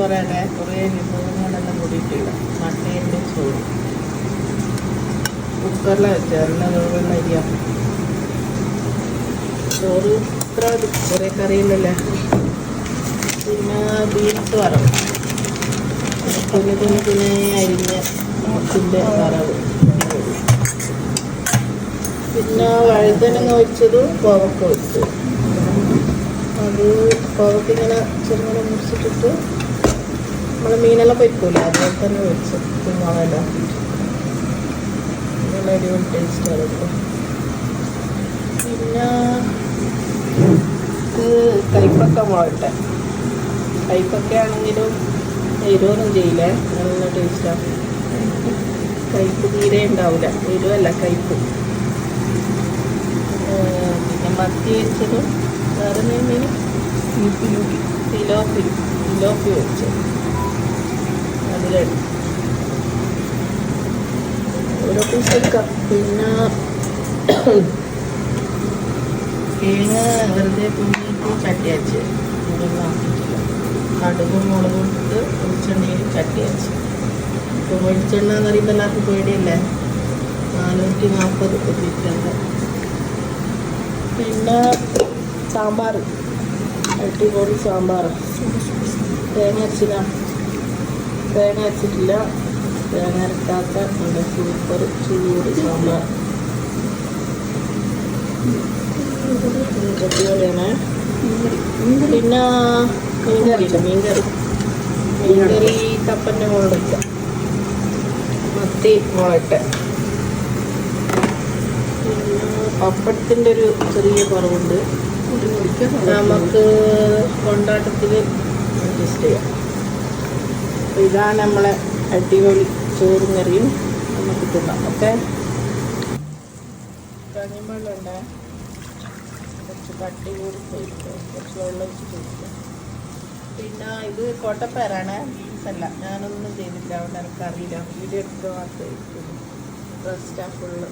ചോറാണ് കുറേ വിഭവങ്ങളെല്ലാം കൂടിയിട്ടില്ല മട്ടേന്റെ ചോറ്. കുക്കറിലാണ് വെച്ചാൽ വേവുള്ള അരിയാണ് ചോറ് ഇത്ര കുറേ കറിയില്ലല്ലേ? പിന്നെ ബീൻസ് വറവ്. കുഞ്ഞു കുഞ്ഞു കുഞ്ഞു അരിഞ്ഞ മുട്ടിന്റെ വറവ്. പിന്നെ വഴുതനങ്ങ വെച്ചതും കോവക്ക വെച്ചത് അത് കോവക്ക ഇങ്ങനെ ചെറുങ്ങനെ മുറിച്ചിട്ടിട്ട് നമ്മൾ മീനെല്ലാം പൊയ്ക്കൂല അതുപോലെ തന്നെ വെച്ചു കുഞ്ഞോളെല്ലാം നല്ല അടിപൊളി ടേസ്റ്റ് അതൊക്കെ പിന്നെ ഇത് കൈപ്പക്ക മുളകട്ടെ കൈപ്പക്ക ആണെങ്കിലും എരിവൊന്നും ചെയ്യില്ല. നല്ല ടേസ്റ്റാണ് കയ്പ്പ് തീരെ ഉണ്ടാവില്ല എരിവല്ല കയ്പ്പ്. പിന്നെ മത്തി വെച്ചതും വേറെ മീൻ തിലോപ്പി. തിലോപ്പി വെച്ചത് ഓരോ പീസ് പിന്നെ തേങ്ങ വെറുതെ പുഞ്ഞിട്ട് ചട്ടി അച്ച് ഇതൊന്നും ആക്കിയിട്ടില്ല കടുകും മുളകും ഇട്ട് വെളിച്ചെണ്ണയിൽ ചട്ടി അച്ച് ഇപ്പോൾ വെളിച്ചെണ്ണ എന്ന് പറയുമ്പോൾ എല്ലാവർക്കും പേടിയല്ലേ നാനൂറ്റി നാൽപ്പത് ലിറ്ററിന്റെ പിന്നെ സാമ്പാർ. അടിപൊളി സാമ്പാർ. തേങ്ങ അരച്ചില്ല. തേങ്ങ വെച്ചിട്ടില്ല തേങ്ങ അരക്കാത്ത നല്ല സൂപ്പർ ചൂട് സാമ്പാർ. അടിപൊളിയാണ്. പിന്നെ മീൻകറി ഇല്ല മീൻകറി. മീൻകറി കപ്പന്റെ മുകളിലില്ല മത്തി പപ്പടത്തിന്റെ പപ്പടത്തിന്റെ ഒരു ചെറിയ കുറവുണ്ട്. നമുക്ക് കൊണ്ടാട്ടത്തിൽ അഡ്ജസ്റ്റ് ചെയ്യാം. അപ്പോൾ ഇതാണ് നമ്മളെ അടിപൊളി ചോറും കറിയും നമുക്ക് തിന്നാം ഓക്കെ? കഞ്ഞിവെള്ളം ഉണ്ടേ കുറച്ച് കട്ടി കൂടി കുറച്ച് വെള്ളം വെച്ച് പിന്നെ ഇത് കോട്ടപ്പേരാണ് ബീൻസ് അല്ല. ഞാനൊന്നും ചെയ്തില്ല അതുകൊണ്ട് എനിക്കറിയില്ല. വീഡിയോ എടുത്ത് മാത്രമേ റെസ്റ്റാ ഫുള്ള്